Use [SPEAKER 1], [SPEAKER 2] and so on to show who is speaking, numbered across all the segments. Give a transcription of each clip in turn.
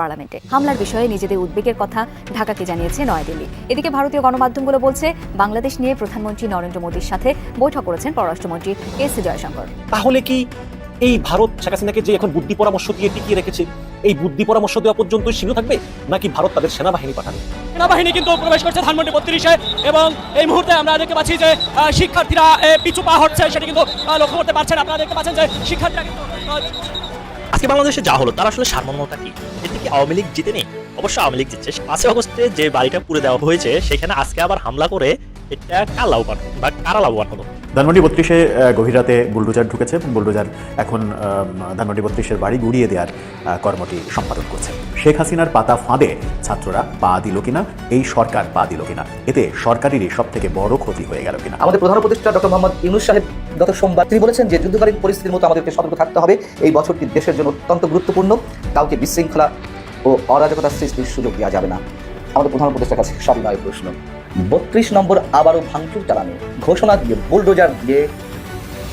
[SPEAKER 1] পার্লামেন্টে। হামলার বিষয়ে নিজেদের উদ্বেগের কথা ঢাকাকে জানিয়েছে নয়াদিল্লি। এদিকে ভারতীয় গণমাধ্যমগুলো বলছে বাংলাদেশ নিয়ে প্রধানমন্ত্রী নরেন্দ্র মোদীর সাথে বৈঠক করেছেন পররাষ্ট্রমন্ত্রী এস জয়শঙ্কর।
[SPEAKER 2] তাহলে কি এই ভারত শেখ হাসিনাকে যে এখন বুদ্ধি পরামর্শ দিয়ে টিকিয়ে রেখেছে এই বুদ্ধি পরামর্শ দেওয়া পর্যন্তই সীমিত থাকবে নাকি ভারত তাদের সেনাবাহিনী পাঠাবে?
[SPEAKER 3] সেনাবাহিনী কিন্তু প্রবেশ করছে ধানমন্ডি বত্রিশে এবং এই মুহূর্তে আমরা দেখতে পাচ্ছি যে আহ, শিক্ষার্থীরা পিছু পা হচ্ছে সেটা কিন্তু লক্ষ্য করতে পারছেন আপনারা দেখতে পাচ্ছেন যে শিক্ষার্থীরা কিন্তু
[SPEAKER 4] আজকে বাংলাদেশে যা হলো, তার আসলে সারমর্মতা কি? এতে কি আওয়ামী লীগ জিতে নেই। অবশ্য আওয়ামী লীগ জিতছে। পাঁচই অগস্টে যে বাড়িটা পুড়ে দেওয়া হয়েছে, সেখানে আজকে আবার হামলা করে এটা বা
[SPEAKER 5] ধানমন্ডি বত্রিশে আহ, গভীর রাতে বুলডোজার ঢুকেছে। বুলডোজার এখন ধানমন্ডি বত্রিশের বাড়ি গুড়িয়ে দেওয়ার কর্মটি সম্পাদন করছে। শেখ হাসিনার পাতা ফাঁদে ছাত্ররা পা দিল কিনা? এই সরকার পা দিল কিনা? এতে সরকারেরই সব থেকে বড় ক্ষতি হয়ে গেল কিনা?
[SPEAKER 6] আমাদের প্রধান উপদেষ্টা ডক্টর মোহাম্মদ ইউনুস সাহেব গত সোমবার তিনি বলেছেন যে যুদ্ধকালীন পরিস্থিতির মতো আমাদেরকে সতর্ক থাকতে হবে। এই বছরটি দেশের জন্য অত্যন্ত গুরুত্বপূর্ণ। কাউকে বিশৃঙ্খলা ও অরাজকতা সৃষ্টির সুযোগ দেওয়া যাবে না। আমাদের প্রধান উপদেষ্টার কাছে সবিনয় প্রশ্ন। বত্রিশ নম্বর আবারও ভাঙচুর চালানো, ঘোষণা দিয়ে বুলডোজার দিয়ে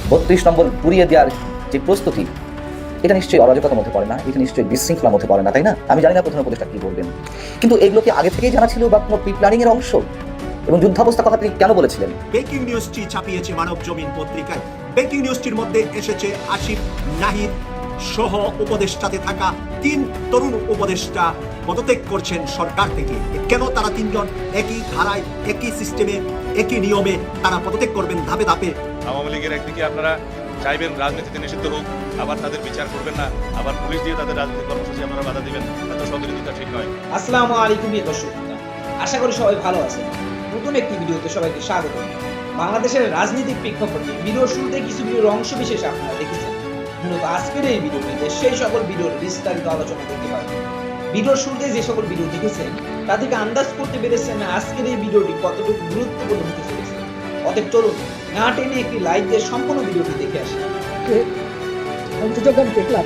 [SPEAKER 6] বত্রিশ নম্বর পুড়িয়ে দেওয়ার যে প্রস্তুতি, এটা নিশ্চয়ই অরাজকতার মধ্যে পড়ে না, এটা নিশ্চয়ই বিশৃঙ্খলার মধ্যে পড়ে না, তাই না? আমি জানি না প্রধান উপদেষ্টা কি বলবেন। কিন্তু এগুলোকে আগে থেকেই জানা ছিল বা কোনো প্রি এর অংশ? এবং যুদ্ধাবস্থা কথা তিনি কেন বলেছিলেন?
[SPEAKER 7] ব্রেকিং নিউজটি ছাপিয়েছে মানব জমিন পত্রিকায়। ব্রেকিং নিউজটির মধ্যে এসেছে আসিফ নাহিদ সহ উপদেষ্টাতে থাকা তিন তরুণ উপদেষ্টা পদত্যাগ করছেন সরকার থেকে। কেন তারা তিনজন একই ধারায় একই সিস্টেমে একই নিয়মে তারা পদত্যাগ করবেন ধাপে ধাপে?
[SPEAKER 8] আওয়ামী লীগের একদিকে আপনারা চাইবেন রাজনীতিতে নিষিদ্ধ হোক আবার তাদের বিচার করবেন না আবার পুলিশ দিয়ে তাদের রাজনৈতিক কর্মসূচি আপনারা বাধা দিবেন এত সহযোগিতা ঠিক নয়।
[SPEAKER 9] আসসালামু আলাইকুম প্রিয় দর্শক আশা করি সবাই ভালো আছেন। নতুন একটি ভিডিওতে সবাইকে স্বাগত। বাংলাদেশের রাজনৈতিক প্রেক্ষাপটে ভিডিওর শুরুতে কিছু ভিডিওর অংশ বিশেষ আপনারা দেখেছেন। মূলত আজকের এই ভিডিওটিতে সেই সকল ভিডিওর বিস্তারিত আলোচনা করতে পারবেন ভিডিওর শুরুতে যে সকল ভিডিও দেখেছেন, তা থেকে আন্দাজ করতে পেরেছেন আজকের এই ভিডিওটি কতটুকু গুরুত্বপূর্ণ হতে চলেছে। অতএব চলুন না টেনে একটি লাইক দিয়ে সম্পূর্ণ ভিডিওটি দেখে আসি।
[SPEAKER 10] সংযোগ দেখলাম,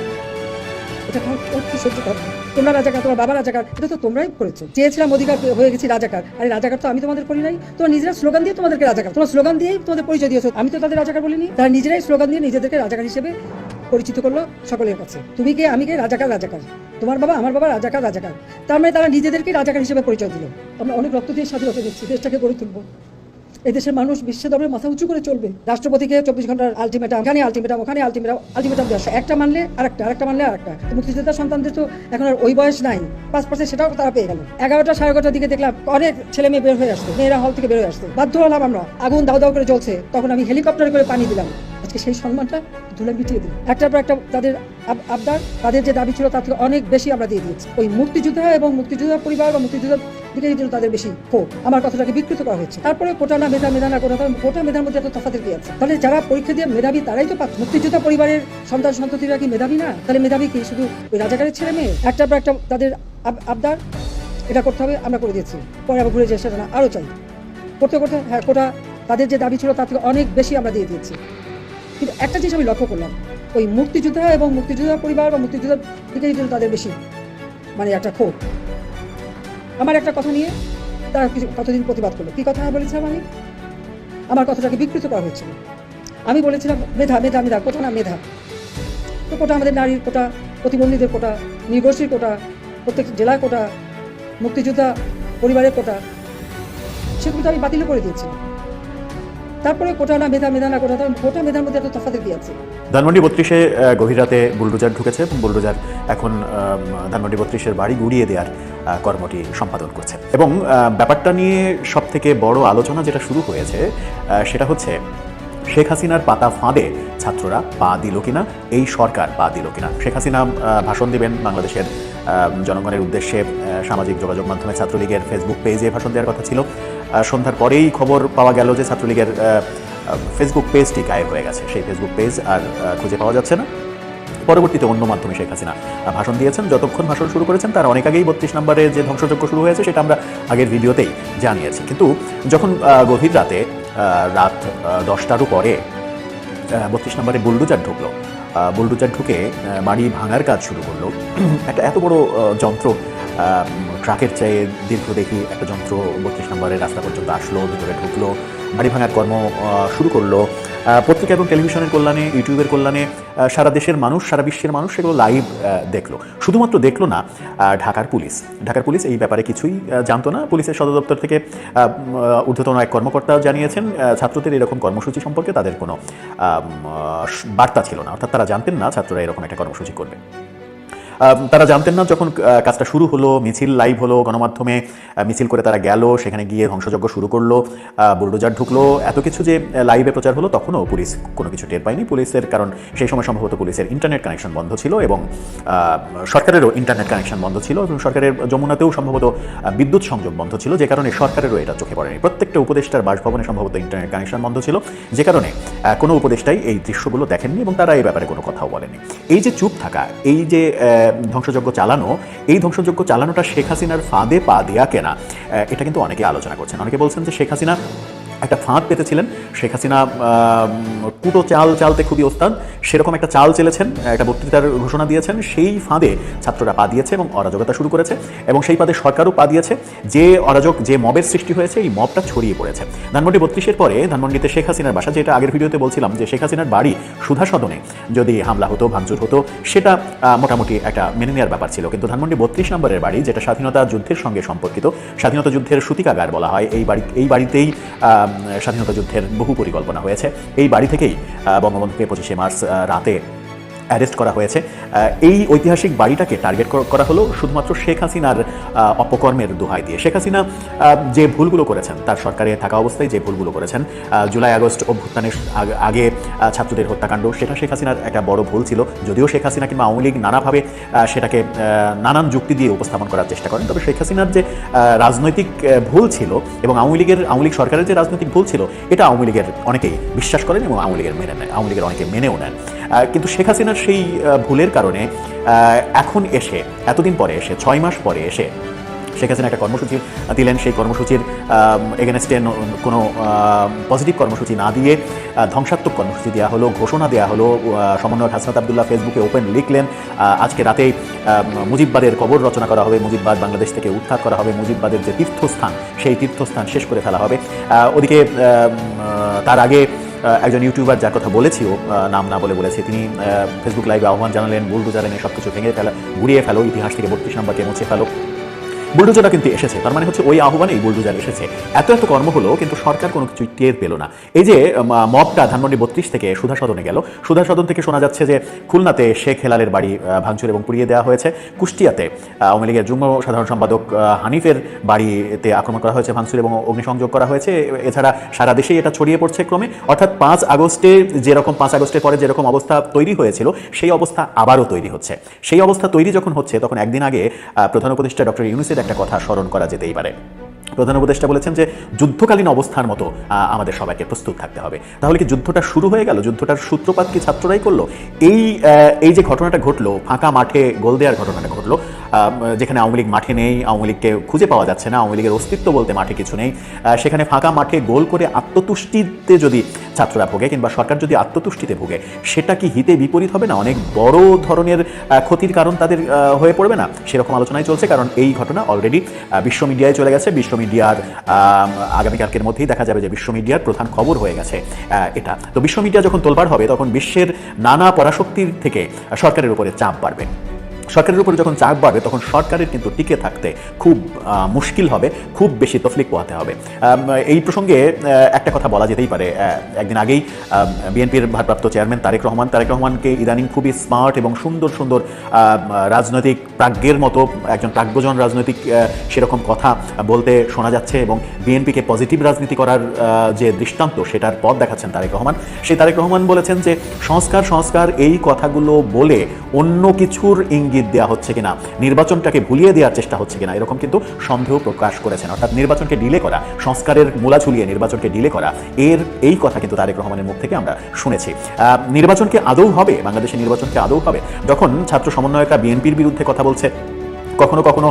[SPEAKER 10] এটা অতি সহ্য কর তোমরা রাজাকার, তোমার বাবা রাজাকার, এটা তো তোমরাই করেছ। চেয়েছিলাম অধিকার হয়ে গেছি রাজাকার, আরে রাজাকার তো আমি তোমাদের করি নাই। তোমরা নিজেরা স্লোগান দিয়ে তোমাদেরকে রাজাকার তোমরা স্লোগান দিয়েই তোমাদের পরিচয় দিয়েছ। আমি তো তাদের রাজাকার বলিনি। তারা নিজেরাই স্লোগান দিয়ে নিজেদেরকে রাজাকার হিসেবে পরিচিত করল সকলের কাছে। তুমি কে? আমি কে? রাজাকার রাজাকার। তোমার বাবা, আমার বাবা রাজাকার রাজাকার। তার মানে তারা নিজেদেরকে রাজাকার হিসেবে পরিচয় দিল। আমরা অনেক রক্ত দিয়ে স্বাধীনতা দিচ্ছি দেশটাকে গড়ে তুলবো। এদেশের মানুষ বিশ্ব দরবারে মাথা উঁচু করে চলবে। রাষ্ট্রপতিকে চব্বিশ ঘণ্টার আলটিমেটাম এখানে আলটিমেটাম ওখানে আলটিমেটাম আলটিমেটাম দেওয়া একটা মানলে আর আরেকটা আরেকটা মানলে আরেকটা। তো মুক্তিযোদ্ধা সন্তানদের তো এখন আর ওই বয়স নাই। পাঁচ পার্সেন্ট সেটাও তারা পেয়ে গেল। এগারোটা, সাড়ে এগারোটার দিকে দেখলাম অনেক ছেলে মেয়ে বের হয়ে আসতো মেয়েরা হল থেকে বের হয়ে আসতো বাধ্য হলাম আমরা। আগুন দাও দাও করে জ্বলছে। তখন আমি হেলিকপ্টারে করে পানি দিলাম। আজকে সেই সম্মানটা ধুলে মিটিয়ে দিই একটার পর একটা তাদের আব- আবদার, তাদের যে দাবি ছিল তার থেকে অনেক বেশি আমরা দিয়ে দিয়েছি। ওই মুক্তিযোদ্ধা এবং মুক্তিযোদ্ধা পরিবার বা মুক্তিযোদ্ধা দিকে জন্য তাদের বেশি ক্ষোভ। আমার কথাটাকে বিকৃত করা হয়েছে। তারপরে কোটা না মেধা মেধা না কোটা কোটা মেধার মধ্যে এত তফাতের কি আছে? তাহলে যারা পরীক্ষা দিয়ে মেধাবী, তারাই তো পাচ্ছে মুক্তিযোদ্ধা পরিবারের সন্তান সন্ততিরা কি মেধাবী না? তাহলে মেধাবী কি? শুধু ওই রাজাকারের ছেলে মেয়ে? একটার পর একটা তাদের আব- আবদার, এটা করতে হবে, আমরা করে দিয়েছি। পরে আবার ঘুরে যে সেটা না, আরও চাই। করতে করতে হ্যাঁ কোটা তাদের যে দাবি ছিল তার থেকে অনেক বেশি আমরা দিয়ে দিয়েছি। কিন্তু একটা জিনিস আমি লক্ষ্য করলাম, ওই মুক্তিযোদ্ধা এবং মুক্তিযোদ্ধা পরিবার বা মুক্তিযোদ্ধার দিকেই কিন্তু তাদের বেশি মানে একটা ক্ষোভ। আমার একটা কথা নিয়ে তারা কিছু কতদিন প্রতিবাদ করল? কী কথা বলেছিলাম আমি? আমার কথাটাকে বিকৃত করা হয়েছিল। আমি বলেছিলাম, মেধা মেধা মেধা, কোটা না মেধা? তো কোটা আমাদের নারীর কোটা, প্রতিবন্ধীদের কোটা নির্গোষ্ঠীর কোটা, প্রত্যেক জেলার কোটা, মুক্তিযোদ্ধা পরিবারের কোটা সেগুলো তো আমি বাতিল করে দিয়েছি। তারপরে কোটা না মেধা মেধা না কোটা কোটা মেধার মধ্যে এত তফাতের কি আছে।
[SPEAKER 5] ধানমন্ডি বত্রিশে গভীর রাতে বুলডোজার ঢুকেছে। বুলডোজার এখন ধানমন্ডি বত্রিশের বাড়ি গুড়িয়ে দেওয়ার কর্মটি সম্পাদন করছে। এবং ব্যাপারটা নিয়ে সব থেকে বড় আলোচনা যেটা শুরু হয়েছে সেটা হচ্ছে শেখ হাসিনার পাতা ফাঁদে ছাত্ররা পা দিল কিনা, এই সরকার পা দিল কিনা। শেখ হাসিনা ভাষণ দিবেন বাংলাদেশের জনগণের উদ্দেশ্যে সামাজিক যোগাযোগ মাধ্যমে ছাত্রলীগের ফেসবুক পেজে ভাষণ দেওয়ার কথা ছিল। সন্ধ্যার পরেই খবর পাওয়া গেল যে ছাত্রলীগের ফেসবুক পেজটি গায়েব হয়ে গেছে। সেই ফেসবুক পেজ আর খুঁজে পাওয়া যাচ্ছে না। পরবর্তীতে অন্য মাধ্যমে শেখ হাসিনা ভাষণ দিয়েছেন। যতক্ষণ ভাষণ শুরু করেছেন, তার অনেক আগেই বত্রিশ নম্বরে যে ধ্বংসযজ্ঞ শুরু হয়েছে, সেটা আমরা আগের ভিডিওতেই জানিয়েছি। কিন্তু যখন গভীর রাতে রাত দশটারও পরে বত্রিশ নম্বরে বুলডুজার ঢুকলো বুলডুজার ঢুকে বাড়ি ভাঙার কাজ শুরু করল। একটা এত বড় যন্ত্র ট্রাকের চেয়ে দীর্ঘ দেখি একটা যন্ত্র বত্রিশ নম্বরের রাস্তা পর্যন্ত আসলো, ভিতরে ঢুকলো, বাড়ি ভাঙার কর্ম শুরু করল। পত্রিকা এবং টেলিভিশনের কল্যাণে, ইউটিউবের কল্যাণে সারা দেশের মানুষ, সারা বিশ্বের মানুষ সেগুলো লাইভ দেখল। শুধুমাত্র দেখল না ঢাকার পুলিশ। ঢাকার পুলিশ এই ব্যাপারে কিছুই জানতো না। পুলিশের সদর দপ্তর থেকে ঊর্ধ্বতন এক কর্মকর্তা জানিয়েছেন ছাত্রদের এরকম কর্মসূচি সম্পর্কে তাদের কোনো বার্তা ছিল না। অর্থাৎ তারা জানতেন না ছাত্ররা এরকম একটা কর্মসূচি করবে। তারা জানতেন না যখন কাজটা শুরু হলো, মিছিল লাইভ হলো, গণমাধ্যমে মিছিল করে তারা গেল, সেখানে গিয়ে ধ্বংসযজ্ঞ শুরু করল বুলডোজার ঢুকলো। এত কিছু যে লাইভে প্রচার হলো, তখনও পুলিশ কোনো কিছু টের পায়নি। পুলিশের, কারণ সেই সময় সম্ভবত পুলিশের ইন্টারনেট কানেকশন বন্ধ ছিল এবং সরকারেরও ইন্টারনেট কানেকশন বন্ধ ছিল এবং সরকারের যমুনাতেও সম্ভবত বিদ্যুৎ সংযোগ বন্ধ ছিল। যে কারণে সরকারেরও এটা চোখে পড়েনি। প্রত্যেকটা উপদেষ্টার বাসভবনে সম্ভবত ইন্টারনেট কানেকশন বন্ধ ছিল। যে কারণে কোনো উপদেষ্টাই এই দৃশ্যগুলো দেখেননি এবং তারা এই ব্যাপারে কোনো কথাও বলেনি এই যে চুপ থাকা, এই যে ধ্বংসযজ্ঞ চালানো, এই ধ্বংসযজ্ঞ চালানোটা শেখ হাসিনার ফাঁদে পা দেয়া কেনা। এটা কিন্তু অনেকে আলোচনা করছেন। অনেকে বলছেন যে শেখ হাসিনা একটা ফাঁদ পেতেছিলেন। শেখ হাসিনা কুটো চাল চালতে খুবই ওস্তাদ। সেরকম একটা চাল চেলেছেন, একটা বক্তৃতার ঘোষণা দিয়েছেন। সেই ফাঁদে ছাত্ররা পা দিয়েছে এবং অরাজকতা শুরু করেছে এবং সেই পাদে সরকারও পা দিয়েছে। যে অরাজক, যে মবের সৃষ্টি হয়েছে, এই মবটা ছড়িয়ে পড়েছে। ধানমন্ডি বত্রিশের পরে ধানমন্ডিতে শেখ হাসিনার বাসা, যেটা আগের ভিডিওতে বলছিলাম যে শেখ হাসিনার বাড়ি সুধা সদনে যদি হামলা হতো, ভাঙচুর হতো, সেটা মোটামুটি একটা মেনে নেওয়ার ব্যাপার ছিল। কিন্তু ধানমন্ডি বত্রিশ নম্বরের বাড়ি, যেটা স্বাধীনতা যুদ্ধের সঙ্গে সম্পর্কিত, স্বাধীনতা যুদ্ধের সূতিকাগার বলা হয়, এই বাড়ি, এই বাড়িতেই স্বাধীনতা যুদ্ধের বহু পরিকল্পনা হয়েছে। এই বাড়ি থেকেই বঙ্গবন্ধুকে পঁচিশে মার্চ রাতে অ্যারেস্ট করা হয়েছে। এই ঐতিহাসিক বাড়িটাকে টার্গেট করা হলো শুধুমাত্র শেখ হাসিনার অপকর্মের দোহাই দিয়ে। শেখ হাসিনা যে ভুলগুলো করেছেন, তার সরকারে থাকা অবস্থায় যে ভুলগুলো করেছেন জুলাই আগস্ট অভ্যুত্থানের আগে ছাত্রদের হত্যাকাণ্ড, সেটা শেখ হাসিনার একটা বড় ভুল ছিল। যদিও শেখ হাসিনা কিংবা আওয়ামী লীগ নানাভাবে সেটাকে নানান যুক্তি দিয়ে উপস্থাপন করার চেষ্টা করেন। তবে শেখ হাসিনার যে রাজনৈতিক ভুল ছিল এবং আওয়ামী লীগের, আওয়ামী লীগ সরকারের যে রাজনৈতিক ভুল ছিল, এটা আওয়ামী লীগের অনেকেই বিশ্বাস করেন এবং আওয়ামী লীগের মেনে নেয়, আওয়ামী লীগের অনেকে মেনেও নেন। কিন্তু শেখ হাসিনার সেই ভুলের কারণে এখন এসে, এতদিন পরে এসে, ছয় মাস পরে এসে শেখ হাসিনা একটা কর্মসূচি দিলেন। সেই কর্মসূচির এগেনস্টে কোনো পজিটিভ কর্মসূচি না দিয়ে ধ্বংসাত্মক কর্মসূচি দেওয়া হলো, ঘোষণা দেওয়া হলো সমন্বয়ক হাসনাত আবদুল্লাহ ফেসবুকে ওপেন লিখলেন। আজকে রাতেই মুজিববাদের কবর রচনা করা হবে, মুজিববাদ বাংলাদেশ থেকে উদ্ধার করা হবে, মুজিববাদের যে তীর্থস্থান, সেই তীর্থস্থান শেষ করে ফেলা হবে। ওদিকে তার আগে একজন ইউটিউবার যার কথা বলেছিও নাম না বলে বলেছে। তিনি ফেসবুক লাইভে আহ্বান জানালেন বুলডুজারেন সব কিছু ভেঙে ফেলা ঘুরিয়ে ফেলো, ইতিহাস থেকে বত্রিশ নম্বরকে মুছে ফেলো। বুলডোজারটা কিন্তু এসেছে। তার মানে হচ্ছে ওই আহ্বানেই বুলডোজার এসেছে। এত এত কর্ম হলো, কিন্তু সরকার কোনো কিছুই টের পেল না। এই যে মবটা ধানমন্ডি বত্রিশ থেকে সুধা সদনে গেল। সুধা সদন থেকে শোনা যাচ্ছে যে, খুলনাতে শেখ হেলালের বাড়ি ভাঙচুর এবং পুড়িয়ে দেওয়া হয়েছে। কুষ্টিয়াতে আওয়ামী লীগের যুগ্ম সাধারণ সম্পাদক হানিফের বাড়িতে আক্রমণ করা হয়েছে, ভাঙচুর এবং অগ্নিসংযোগ করা হয়েছে। এছাড়া সারা দেশেই এটা ছড়িয়ে পড়ছে ক্রমে। অর্থাৎ পাঁচ আগস্টে যেরকম, পাঁচ আগস্টের পরে যেরকম অবস্থা তৈরি হয়েছিল, সেই অবস্থা আবারও তৈরি হচ্ছে। সেই অবস্থা তৈরি যখন হচ্ছে, তখন একদিন আগে প্রধান উপদেষ্টা ডক্টর ইউনুসের একটা কথা স্মরণ করা যেতেই পারে। প্রধান উপদেষ্টা বলেছেন যে, যুদ্ধকালীন অবস্থার মতো আমাদের সবাইকে প্রস্তুত থাকতে হবে। তাহলে কি যুদ্ধটা শুরু হয়ে গেল? যুদ্ধটার সূত্রপাত কি ছাত্ররাই করল? এই এই যে ঘটনাটা ঘটলো, ফাঁকা মাঠে গোল দেওয়ার ঘটনাটা ঘটলো যেখানে আওয়ামী লীগ মাঠে নেই, আওয়ামী লীগকে খুঁজে পাওয়া যাচ্ছে না, আওয়ামী লীগের অস্তিত্ব বলতে মাঠে কিছু নেই। সেখানে ফাঁকা মাঠে গোল করে আত্মতুষ্টিতে যদি ছাত্ররা ভোগে কিংবা সরকার যদি আত্মতুষ্টিতে ভোগে, সেটা কি হিতে বিপরীত হবে না? অনেক বড় ধরনের ক্ষতির কারণ তাদের হয়ে পড়বে না? সেরকম আলোচনায় চলছে, কারণ এই ঘটনা অলরেডি বিশ্ব মিডিয়ায় চলে গেছে। বিশ্ব মিডিয়ার আগামীকালকের মধ্যেই দেখা যাবে যে বিশ্ব মিডিয়ার প্রধান খবর হয়ে গেছে এটা। তো বিশ্ব মিডিয়া যখন তোলবার হবে, তখন বিশ্বের নানা পরাশক্তির থেকে সরকারের উপরে চাপ বাড়বে। সরকারের উপরে যখন চাপ বাড়বে, তখন সরকারের কিন্তু টিকে থাকতে খুব মুশকিল হবে, খুব বেশি তফলিক পোহাতে হবে। এই প্রসঙ্গে একটা কথা বলা যেতেই পারে একদিন আগেই বিএনপির ভারপ্রাপ্ত চেয়ারম্যান তারেক রহমান, তারেক রহমানকে ইদানিং খুবই স্মার্ট এবং সুন্দর সুন্দর রাজনৈতিক প্রাজ্ঞের মতো, একজন প্রাজ্ঞজন রাজনৈতিক সেরকম কথা বলতে শোনা যাচ্ছে এবং বিএনপিকে পজিটিভ রাজনীতি করার যে দৃষ্টান্ত, সেটার পথ দেখাচ্ছেন তারেক রহমান। সেই তারেক রহমান বলেছেন যে, সংস্কার সংস্কার এই কথাগুলো বলে অন্য কিছুর ইঙ্গিত দেওয়া হচ্ছে কিনা, নির্বাচনটাকে ভুলিয়ে দেওয়ার চেষ্টা হচ্ছে কিনা, এরকম কিন্তু সন্দেহ প্রকাশ করেছেন। অর্থাৎ নির্বাচনকে ডিলে করা, সংস্কারের মূলা ঝুলিয়ে নির্বাচনকে ডিলে করা, এর এই কথা কিন্তু তারেক রহমানের মুখ থেকে আমরা শুনেছি। নির্বাচনকে আদৌ হবে, বাংলাদেশের নির্বাচনকে আদৌ হবে, যখন ছাত্র সমন্বয়করা বিএনপির বিরুদ্ধে কথা বলছে কখনো কখনো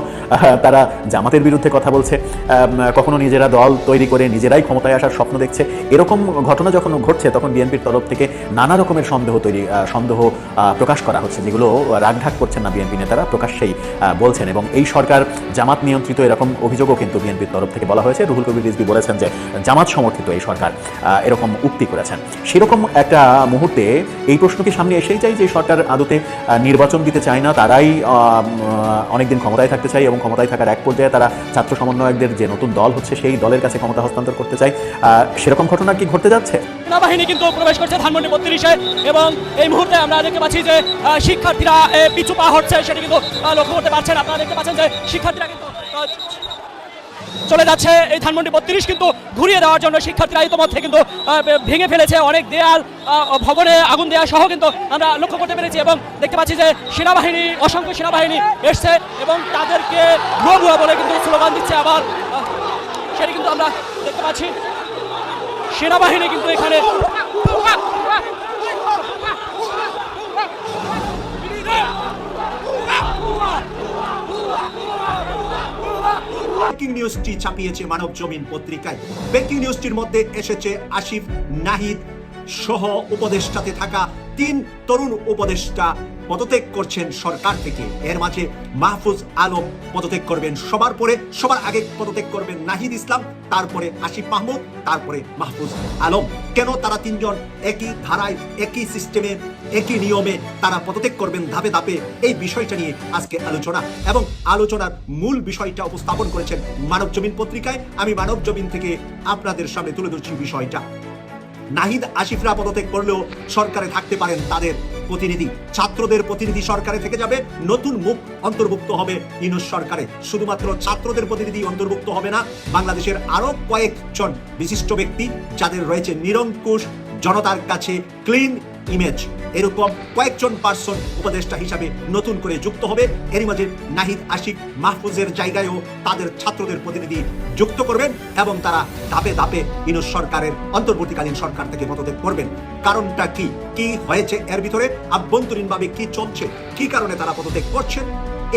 [SPEAKER 5] তারা জামাতের বিরুদ্ধে কথা বলছে কখনো নিজেরা দল তৈরি করে নিজেরাই ক্ষমতায় আসার স্বপ্ন দেখছে। এরকম ঘটনা যখন ঘটছে তখন বিএনপির তরফ থেকে নানা রকমের সন্দেহ তৈরি সন্দেহ প্রকাশ করা হচ্ছে যেগুলো রাগঢাক করছেন না বিএনপি নেতারা প্রকাশ্যেই বলছেন। এবং এই সরকার জামাত নিয়ন্ত্রিত এরকম অভিযোগও কিন্তু বিএনপির তরফ থেকে বলা হয়েছে। রুহুল কবির রিজভি বলেছেন যে জামাত সমর্থিত এই সরকার এরকম উক্তি করেছেন। সেরকম একটা মুহূর্তে এই প্রশ্ন কি সামনে এসেই যায় যে সরকার আদতে নির্বাচন দিতে চায় না? তারাই আহ, উম, ক্ষমতায় থাকতে চাই এবং ক্ষমতায় থাকার এক পর্যায়ে তারা ছাত্র সমন্বয়কদের যে নতুন দল হচ্ছে সেই দলের কাছে ক্ষমতা হস্তান্তর করতে চাই সেরকম ঘটনা কি ঘটতে যাচ্ছে?
[SPEAKER 3] সেনাবাহিনী কিন্তু প্রবেশ করছে ধানমন্ডি বত্রিশে এবং এই মুহূর্তে আমরা দেখতে পাচ্ছি যে শিক্ষার্থীরা পিছু পা হচ্ছে সেটা কিন্তু লক্ষ্য করতে পারছেন। আপনারা দেখতে পাচ্ছেন যে শিক্ষার্থীরা কিন্তু চলে যাচ্ছে এই ধানমন্ডি বত্রিশ, কিন্তু ঘুরিয়ে দেওয়ার জন্য শিক্ষার্থীরা ইতিমধ্যে কিন্তু ভেঙে ফেলেছে অনেক দেয়াল ভবনে আগুন দেওয়া সহ কিন্তু আমরা লক্ষ্য করতে পেরেছি এবং দেখতে পাচ্ছি যে সেনাবাহিনী, অসংখ্য সেনাবাহিনী এসছে এবং তাদেরকে ভুয়া বলে কিন্তু স্লোগান দিচ্ছে আবার সেটা কিন্তু আমরা দেখতে পাচ্ছি। সেনাবাহিনী কিন্তু এখানে
[SPEAKER 7] ব্রেকিং নিউজটি ছাপিয়েছে মানব জমিন পত্রিকায়। ব্রেকিং নিউজটির মধ্যে এসেছে আসিফ নাহিদ সহ উপদেষ্টাতে থাকা তিন তরুণ উপদেষ্টা পদত্যাগ করছেন সরকার থেকে। এর মাঝে মাহফুজ আলম পদত্যাগ করবেন সবার পরে। সবার আগে পদত্যাগ করবেন নাহিদ ইসলাম। তারপরে আসিফ মাহমুদ, তারপরে মাহফুজ আলম। কেন তারা তিনজন একই ধারায়, একই সিস্টেমে, একই নিয়মে তারা পদত্যাগ করবেন ধাপে ধাপে? এই বিষয়টা নিয়ে আজকে আলোচনা। এবং আলোচনার মূল বিষয়টা উপস্থাপন করেছেন মানব জমিন পত্রিকায়। আমি মানব জমিন থেকে আপনাদের সামনে তুলে ধরছি বিষয়টা। নাহিদ আশিফরা পদত্যাগ করলেও সরকারে থাকতে পারেন তাদের প্রতিনিধি। ছাত্রদের প্রতিনিধি সরকারে থেকে যাবে, নতুন মুখ অন্তর্ভুক্ত হবে ইউনুস সরকারে। শুধুমাত্র ছাত্রদের প্রতিনিধি অন্তর্ভুক্ত হবে না, বাংলাদেশের আরও কয়েকজন বিশিষ্ট ব্যক্তি, যাদের রয়েছে নিরঙ্কুশ জনতার কাছে ক্লিন ইমেজ এরকম কয়েকজন পার্সন উপদেষ্টা হিসাবে নতুন করে যুক্ত হবে। এরই মাঝে নাহিদ, আশিক, মাহফুজের জায়গায়ও তাদের ছাত্রদের প্রতিনিধি যুক্ত করবেন এবং তারা ধাপে ধাপে ইনো সরকারের অন্তর্বর্তীকালীন সরকার থেকে পদত্যাগ করবেন কারণটা কি? কি হয়েছে এর ভিতরে? আভ্যন্তরীণভাবে কি চলছে? কি কারণে তারা পদত্যাগ করছেন?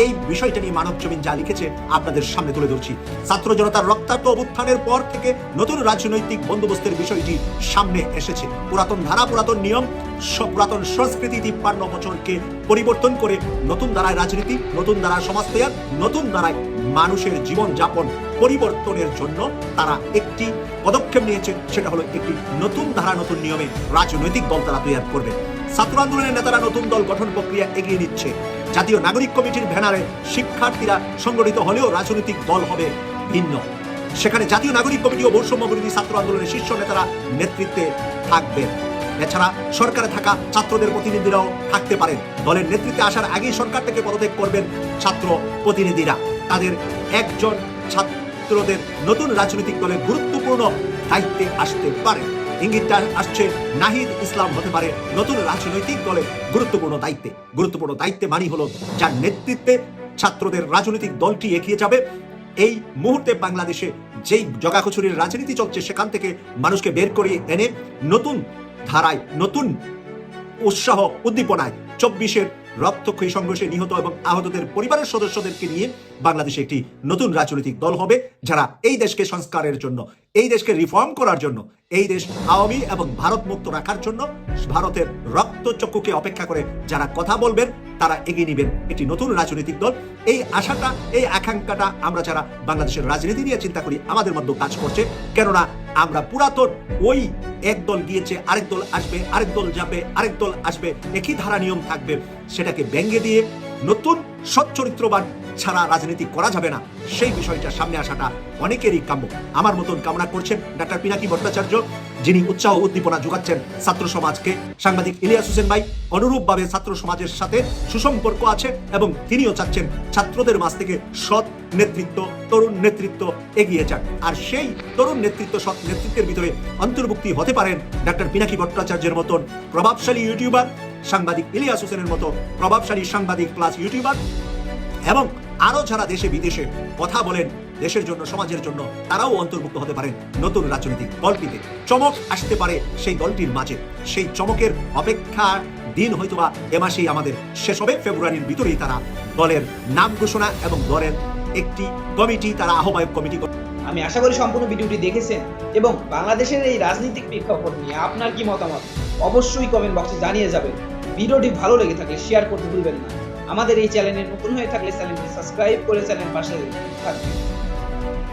[SPEAKER 7] এই বিষয়টা নিয়ে মানব জমিন যা লিখেছে আপনাদের সামনে তুলে ধরছি। ছাত্র জনতার রক্তাক্ত অভ্যুত্থানের পর থেকে নতুন রাজনৈতিক বন্দোবস্তের বিষয়টি সামনে এসেছে। পুরাতন ধারা, পুরাতন নিয়ম পুরাতন সংস্কৃতি তিপ্পান্ন বছরকে পরিবর্তন করে নতুন ধারায় রাজনীতি, নতুন ধারায় সমাজতৈয়ার নতুন ধারায় মানুষের জীবন যাপন পরিবর্তনের জন্য তারা একটি পদক্ষেপ নিয়েছে। সেটা হলো একটি নতুন ধারা, নতুন নিয়মে রাজনৈতিক দল তারা তৈরি করবে। ছাত্র আন্দোলনের নেতারা নতুন দল গঠন প্রক্রিয়া এগিয়ে নিচ্ছে। জাতীয় নাগরিক কমিটির ব্যানারে শিক্ষার্থীরা সংগঠিত হলেও রাজনৈতিক দল হবে ভিন্ন। সেখানে জাতীয় নাগরিক কমিটি ও বৈষম্য বিরোধী ছাত্র আন্দোলনের শীর্ষ নেতারা নেতৃত্বে থাকবেন। এছাড়া সরকারে থাকা ছাত্রদের প্রতিনিধিরাও থাকতে পারেন। দলের নেতৃত্বে আসার আগেই সরকার থেকে পদত্যাগ করবেন ছাত্র প্রতিনিধিরা। তাদের একজন ছাত্রদের নতুন রাজনৈতিক দলের গুরুত্বপূর্ণ দায়িত্বে আসতে পারে। ইঙ্গিতটা আসছে, নাহিদ ইসলাম হতে পারে নতুন রাজনৈতিক দলে গুরুত্বপূর্ণ দায়িত্বে। গুরুত্বপূর্ণ দায়িত্বে মানি হলো যার নেতৃত্বে ছাত্রদের রাজনৈতিক দলটি এগিয়ে যাবে। এই মুহূর্তে বাংলাদেশে যেই জগাখচুরির রাজনীতি চলছে, সেখান থেকে মানুষকে বের করিয়ে এনে নতুন ধারায়, নতুন উৎসাহ উদ্দীপনায় চব্বিশের রক্তক্ষয়ী সংঘর্ষে নিহত এবং আহতদের পরিবারের সদস্যদেরকে নিয়ে বাংলাদেশে একটি নতুন রাজনৈতিক দল হবে, যারা এই দেশকে সংস্কারের জন্য, এই দেশকে রিফর্ম করার জন্য, এই দেশ আওয়ামী এবং ভারত মুক্ত রাখার জন্য ভারতের রক্তচক্ষুকে অপেক্ষা করে যারা কথা বলবেন, তারা এগিয়ে নেবেন একটি নতুন রাজনৈতিক দল। এই আশাটা, এই আকাঙ্ক্ষাটা আমরা যারা বাংলাদেশের রাজনীতি নিয়ে চিন্তা করি, আমাদের মধ্যে কাজ করছে। কেননা আমরা পুরাতন, ওই এক দল গিয়েছে, আরেক দল আসবে, আরেক দল যাবে, আরেক দল আসবে, একই ধারা নিয়ম থাকবে। সেটাকে ব্যঙ্গে দিয়ে নতুন সচ্চরিত্রবান ছাড়া রাজনীতি করা যাবে না। সেই বিষয়টা সামনে আসাটা অনেকেরই কাম্য। আমার মতন কামনা করছেন ডাক্তার পিনাকি ভট্টাচার্য। যিনি উৎসাহ উদ্দীপনা যোগাচ্ছেন ছাত্র সমাজকে। সাংবাদিক ইলিয়াস হোসেন ভাই অনুরূপভাবে ছাত্র সমাজের সাথে সুসম্পর্ক আছে এবং তিনিও চাচ্ছেন ছাত্রদের মাঝ থেকে সৎ নেতৃত্ব, তরুণ নেতৃত্ব এগিয়ে যাক। আর সেই তরুণ নেতৃত্ব, সৎ নেতৃত্বের ভিতরে অন্তর্ভুক্তি হতে পারেন ডাক্তার পিনাকি ভট্টাচার্যের মতন প্রভাবশালী ইউটিউবার, সাংবাদিক ইলিয়াস হোসেনের মতো প্রভাবশালী সাংবাদিক প্লাস ইউটিউবার এবং আরও যারা দেশে বিদেশে কথা বলেন দেশের জন্য, সমাজের জন্য তারাও অন্তর্ভুক্ত হতে পারেন নতুন রাজনৈতিক দলটিতে চমক আসতে পারে সেই দলটির মাঝে। সেই চমকের অপেক্ষা দিন হয়তোবা এ মাসেই আমাদের শেষ হবে। ফেব্রুয়ারির ভিতরেই তারা দলের নাম ঘোষণা এবং দলের একটি কমিটি, তারা আহ্বায়ক কমিটি
[SPEAKER 9] আমি আশা করি সম্পূর্ণ ভিডিওটি দেখেছেন এবং বাংলাদেশের এই রাজনৈতিক প্রেক্ষাপট নিয়ে আপনার কি মতামত? অবশ্যই কমেন্ট বক্সে জানিয়ে যাবেন। ভিডিওটি ভালো লেগে থাকলে শেয়ার করতে ভুলবেন না। আমাদের এই চ্যানেলে নতুন হয়ে থাকলে চ্যানেলটি সাবস্ক্রাইব করে চ্যানেল পাশে থাকবেন।